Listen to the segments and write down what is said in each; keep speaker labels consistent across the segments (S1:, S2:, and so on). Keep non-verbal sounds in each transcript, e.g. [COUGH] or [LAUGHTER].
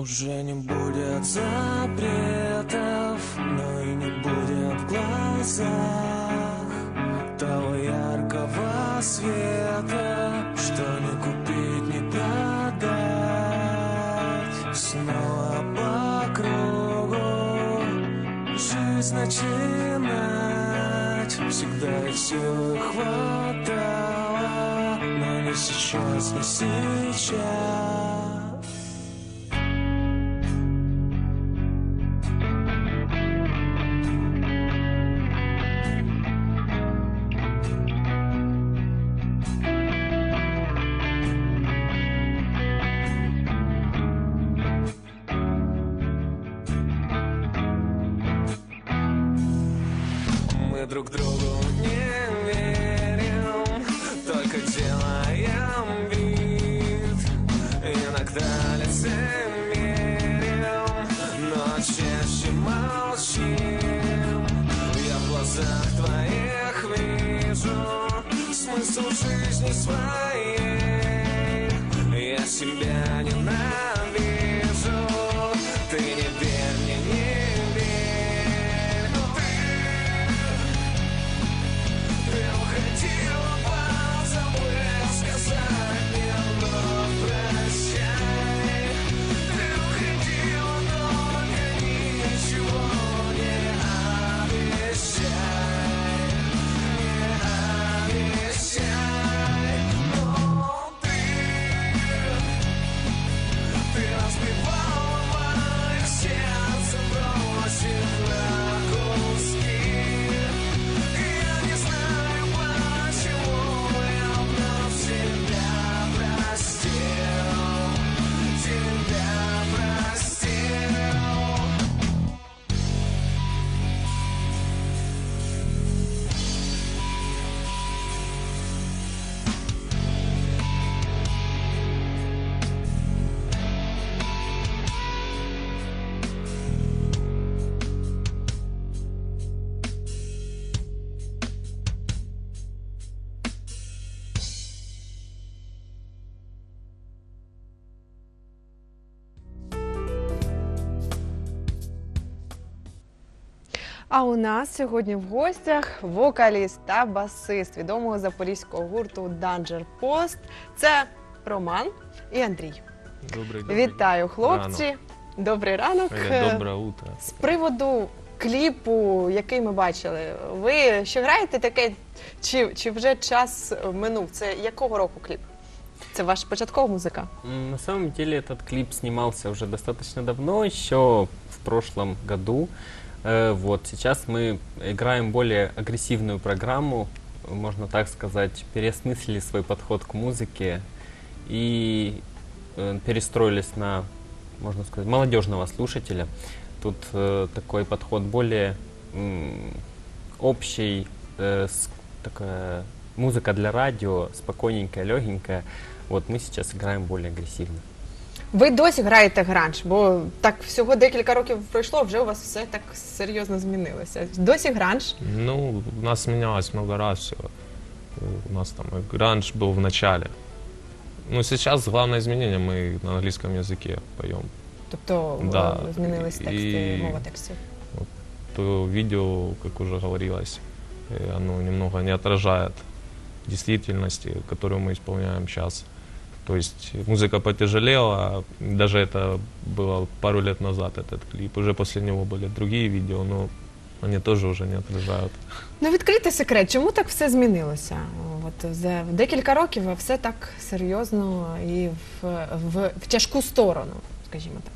S1: Уже не будет запретов, но и не будет в глазах того яркого света, что не купить, не продать. Снова по кругу жизнь начинать. Всегда и силы хватало, но не сейчас, не сейчас. Иногда лицемерим, но чаще молчим. Я в глазах твоих вижу смысл жизни своей. Я себя ненавижу,
S2: А у нас сьогодні в гостях вокаліст та басист відомого запорізького гурту Danger Post. Це Роман і Андрій.
S3: Добрий, добрий
S2: Вітаю, хлопці!
S3: Ранок.
S2: Добрий ранок.
S3: Или доброе утро.
S2: З приводу кліпу, який ми бачили, ви ще граєте таке, чи, чи вже час минув? Це якого року кліп? Це ваша початкова музика?
S4: М, На самом деле этот клип снимался уже достаточно давно, еще в прошлом году. Э, Вот сейчас мы играем более агрессивную программу, можно так сказать, переосмыслили свой подход к музыке и э, перестроились на, можно сказать, молодежного слушателя. Тут э, такой подход более м, общий, э, с- такая музыка для радио, спокойненькая, легенькая. Вот мы сейчас играем более агрессивно.
S2: Ви досі граєте гранж, бо так всього декілька років пройшло, вже у вас все так серйозно змінилося. Досі гранж.
S3: Ну, у нас менялось много раз все. У нас там и гранж был в начале. Ну, сейчас главное изменение, мы на английском языке поем.
S2: Тобто
S3: Да.
S2: е, змінились тексти,
S3: І-
S2: мова текстів.
S3: То видео, как уже говорилось, э, оно немного не отражает действительности, которую мы исполняем сейчас. То есть музыка потяжелела, даже это было пару лет назад, этот клип. Уже после него были другие видео, но они тоже уже не отражают.
S2: Ну відкрийте секрет, чому так все змінилося? От за декілька років а все так серйозно і в, в, в тяжку сторону, скажімо так.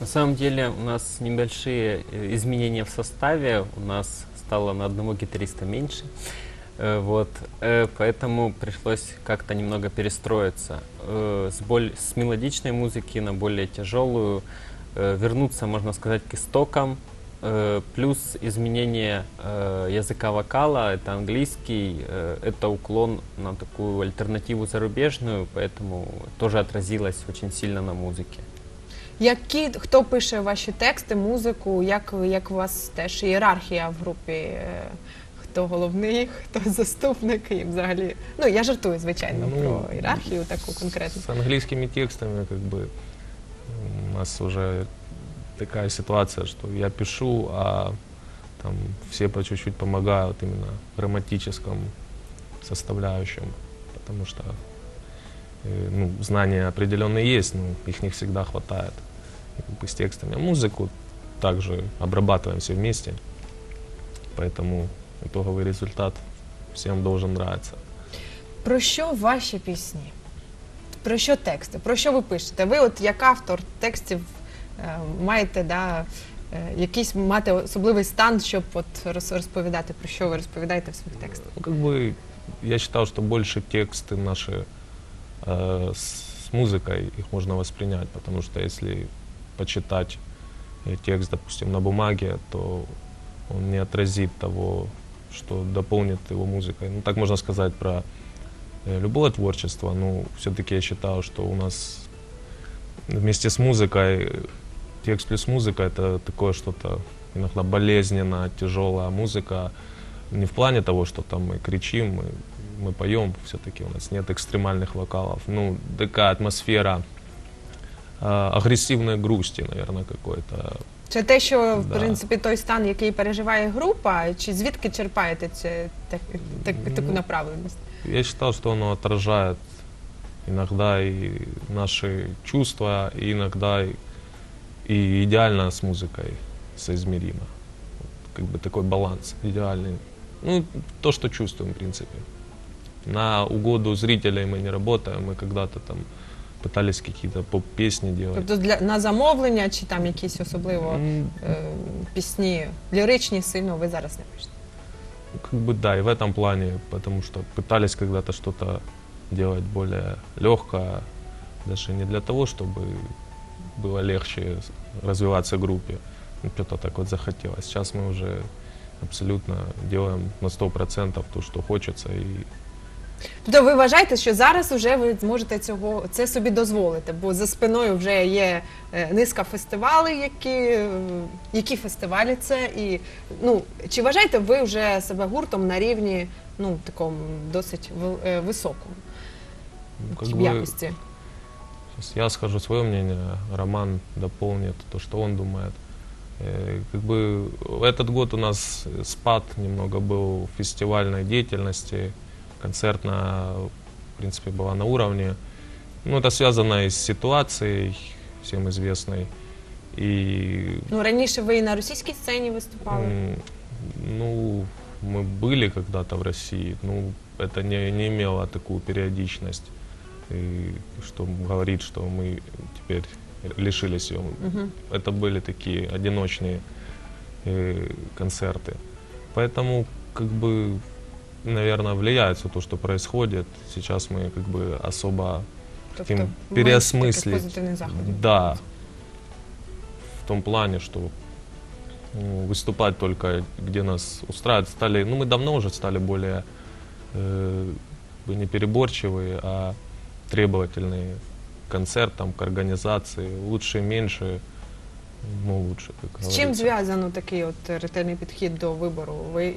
S4: На самом деле у нас небольшие э, изменения в составе. У нас стало на одного гитариста меньше. Э, Вот, э, поэтому пришлось как-то немного перестроиться э, с, боль... с мелодичной музыки на более тяжелую, э, вернуться, можно сказать, к истокам. Э, Плюс изменение э, языка вокала, это английский, э, это уклон на такую альтернативу зарубежную, поэтому тоже отразилось очень сильно на музыке.
S2: Які хто пише ваші тексти, музику, як, як у вас теж ієрархія в групі? е, Хто головний, хто [LAUGHS] заступник і взагалі. Ну я жартую, звичайно,
S3: Ну,
S2: про ієрархію таку конкретну.
S3: С английскими текстами как бы У нас уже такая ситуация, что я пишу, а там все по чуть-чуть помогают именно в грамматическом составляющем, потому что э, ну, знания определенные есть, но их не всегда хватает и как бы с текстами. А музыку также обрабатываем все вместе, поэтому итоговый результат всем должен нравиться.
S2: Про що ваші пісні? Про що тексти? Про що ви пишете? Ви, от як автор текстів, е, маєте да, е, якийсь мати особливий стан, щоб от роз- розповідати, про що ви розповідаєте в своїх текстах?
S3: Ну, как бы я считал, что больше тексты наши э, с с музыкой их можно воспринять, потому что если почитать э, текст, допустим, на бумаге, то он не отразит того, что дополнит его музыкой. Ну, так можно сказать про э, любое творчество, но все-таки я считаю, что у нас вместе с музыкой, текст плюс музыка это такое что-то иногда болезненно, тяжелая музыка, не в плане того, что там мы кричим, мы, мы поем, все-таки у нас нет экстремальных вокалов. Ну, такая атмосфера э, агрессивной грусти, наверное, какой-то.
S2: Це те, що в
S3: Да.
S2: принципі той стан, який переживає група, чи звідки черпаєте це так, так, таку
S3: Ну,
S2: направленість?
S3: Я считал, что оно отражает иногда и наши чувства, и иногда и, и идеально с музыкой соизмеримо. Вот Как бы такой баланс идеальный. Ну, то, что чувствуем, в принципе. На угоду зрителей мы не работаем, мы когда-то там пытались какие-то поп-песни делать.
S2: Тобто для на замовлення, чи там якісь особливо
S3: М,
S2: е, пісні ліричні сильно ви зараз не пишете?
S3: Как бы да, и в этом плане, потому что пытались когда-то что-то делать более легкое, даже не для того, чтобы было легче с- развиваться группе, ну, что-то так вот захотелось. Сейчас мы уже абсолютно делаем на 100% то, что хочется, и
S2: Тобто ви вважаєте, що зараз вже ви зможете цього це собі дозволити, бо за спиною вже є е, низка фестивалей, які, е, які фестивалі це, і ну чи вважаєте ви вже себе гуртом на рівні ну такому досить ви- е, високому
S3: ну, как
S2: в
S3: бы
S2: якості?
S3: Сейчас я скажу свое мнение, Роман дополнит то, что он думает. Э, Как бы этот год у нас спад немного был в фестивальной деятельности, концертная, в принципе, была на уровне. Ну, это связано и с ситуацией, всем известной. И
S2: Ну раніше ви і на російській сцені виступали.
S3: М, Ну, мы были когда-то в России, ну, это не, не имело такую периодичность, и что говорит, что мы теперь лишились ее.
S2: Мгм.
S3: Это были такие одиночные э, концерты. Поэтому, как бы, наверное, влияет все то, что происходит. Сейчас мы как бы особо
S2: Тобто
S3: хотим
S2: менше таких
S3: переосмыслить.
S2: позитивних заходів.
S3: Да. В том плане, что ну, выступать только где нас устраивает. Стали, ну, мы давно уже стали более э, как бы не переборчивые, а требовательные к концертам, к организации. Лучше, меньше, ну, лучше, как
S2: З чим
S3: говорится.
S2: зв'язано такий от ретельний підхід до вибору? Ви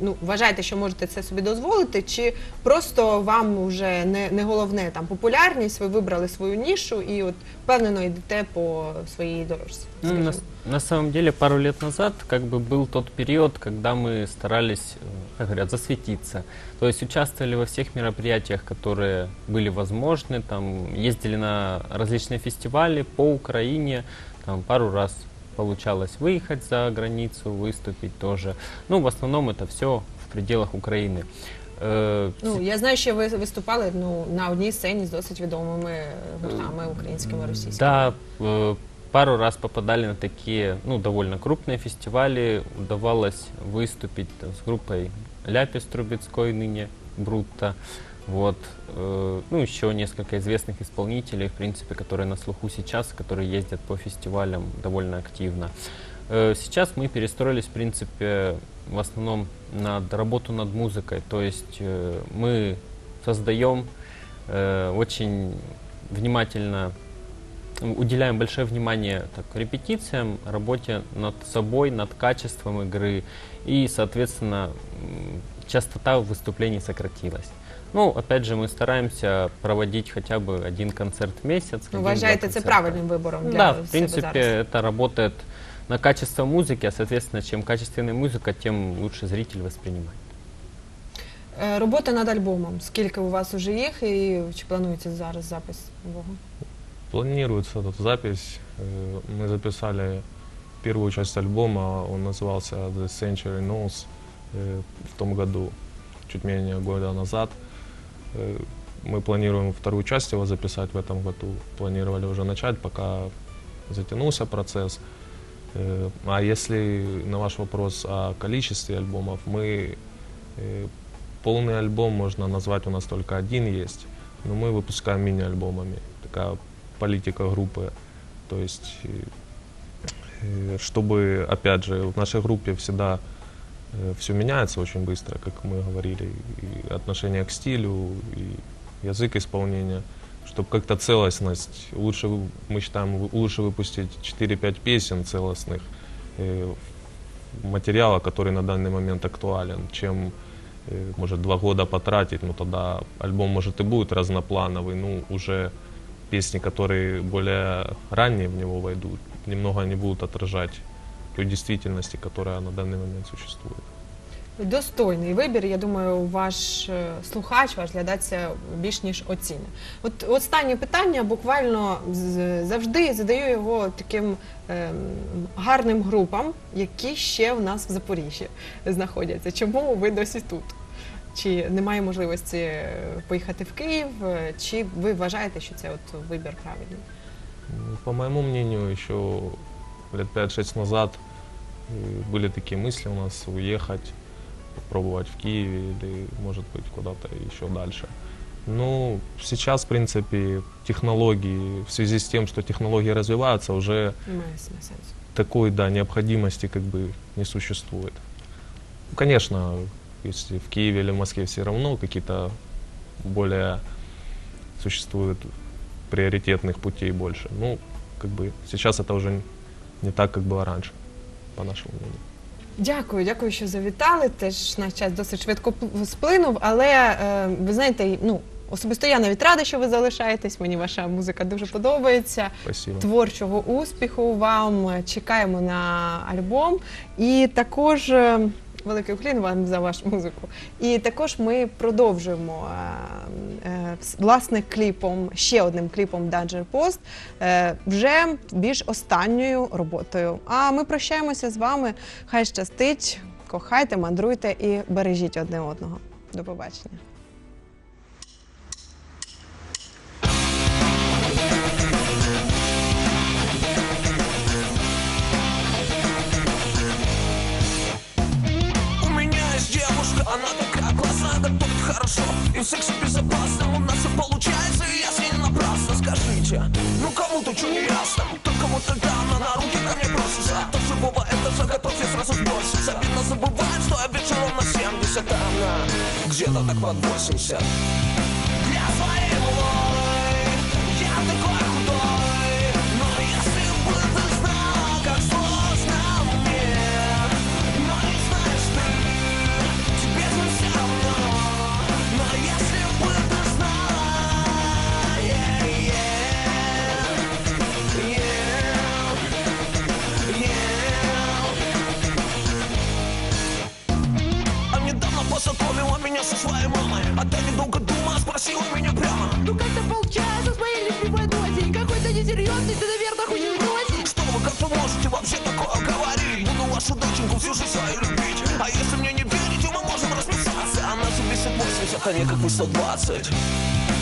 S2: ну вважаєте, що можете це собі дозволити, чи просто вам вже не, не головне там популярність? Ви вибрали свою нішу і от впевнено йдете по своїй дорожці?
S4: Ну, на,
S2: скажімо?
S4: на самом деле, пару лет назад как бы был тот период, когда мы старались, э, как говорят, засветиться. То есть участвовали во всех мероприятиях, которые были возможны, там ездили на различные фестивали по Украине, там пару раз получалось выехать за границу, выступить тоже. Ну, в основном это все в пределах Украины. Э,
S2: Ну я знаю, що ви виступали ну на одній сцені з досить відомими гуртами українськими російськими.
S4: Да, э, пару раз попадали на такие, ну, довольно крупные фестивали. Удавалось выступить там, с группой Ляпис Трубецкой, ныне Брутто. Вот. э, Ну, еще несколько известных исполнителей, в принципе, которые на слуху сейчас, которые ездят по фестивалям довольно активно. Э, Сейчас мы перестроились, в принципе, в основном на работу над музыкой. То есть э, мы создаем э, очень внимательно уделяем большое внимание так, репетициям, работе над собой, над качеством игры, и, соответственно, м, частота выступлений сократилась. Ну, опять же, мы стараемся проводить хотя бы один концерт в месяц.
S2: Ну,
S4: один-два
S2: Вважаєте це
S4: концерта.
S2: правильним вибором для
S4: Да, в
S2: себе
S4: принципе,
S2: зараз?
S4: это работает на качество музыки, а, соответственно, чем качественная музыка, тем лучше зритель воспринимает.
S2: Е, Робота над альбомом. Скільки у вас уже їх і чи планується зараз запис нового?
S3: Планируется эта запись. Э, Мы записали первую часть альбома, он назывался The Century Knows э, в том году, чуть менее года назад. Э, Мы планируем вторую часть его записать в этом году. Планировали уже начать, пока затянулся процесс. Э, А если на ваш вопрос о количестве альбомов, мы э, полный альбом можно назвать у нас только один есть, но мы выпускаем мини-альбомами. Такая политика группы. То есть, э, э, чтобы, опять же, в нашей группе всегда все меняется очень быстро, как мы говорили, и отношение к стилю, и язык исполнения. Чтобы как-то целостность, лучше, вы- мы считаем, вы- лучше выпустить 4-5 песен целостных, э, материала, который на данный момент актуален, чем э, может два года потратить, ну тогда альбом может и будет разноплановый, ну уже песни, которые более ранние в него войдут, немного они будут отражать той действительности, которая на данный момент существует.
S2: Достойний вибір. Я думаю, ваш е, слухач, ваш глядач це більш ніж оціни. От останнє питання буквально завжди задаю його таким ем, гарним групам, які ще в нас в Запоріжжі знаходяться. Чому ви досі тут? Чи немає можливості е, поїхати в Київ, е, чи ви вважаєте, що це от вибір правильний?
S3: Ну, По моему мнению, еще лет 5-6 назад э, были такие мысли у нас уехать, попробовать в Киеве или, может быть, куда-то еще дальше. Ну, сейчас, в принципе, технологии, в связи с тем, что технологии развиваются, уже такой, да, необходимости как бы не существует. Конечно, если в Киеве или в Москве все равно какие-то более существуют приоритетных путей больше. Ну, как бы сейчас это уже не так, как было раньше, по нашему мнению.
S2: Дякую, дякую, що завітали. Теж наш час досить швидко сплинув, але е, ви знаєте, ну особисто я навіть рада, що ви залишаєтесь. Мені ваша музика дуже подобається.
S3: Спасибо.
S2: Творчого успіху вам. Чекаємо на альбом. І також е, великий уклін вам за вашу музику. І також ми продовжуємо е, е, власне кліпом, ще одним кліпом Danger Post, е, вже більш останньою роботою. А ми прощаємося з вами. Хай щастить, кохайте, мандруйте і бережіть одне одного. До побачення.
S1: И в сексе безопасно, у нас все получается И я с ней не напрасно, скажите Ну кому-то что не ясно? То кому-то она на руки ко мне просится. То живого этажа готовься сразу сбросится. Обидно забывает, что я вечером на 70 Там на где-то так под 80 вашу доченьку всю жизнь свою любить. А если мне не верите, мы можем расписаться. Она же весит 80, а не как мы 120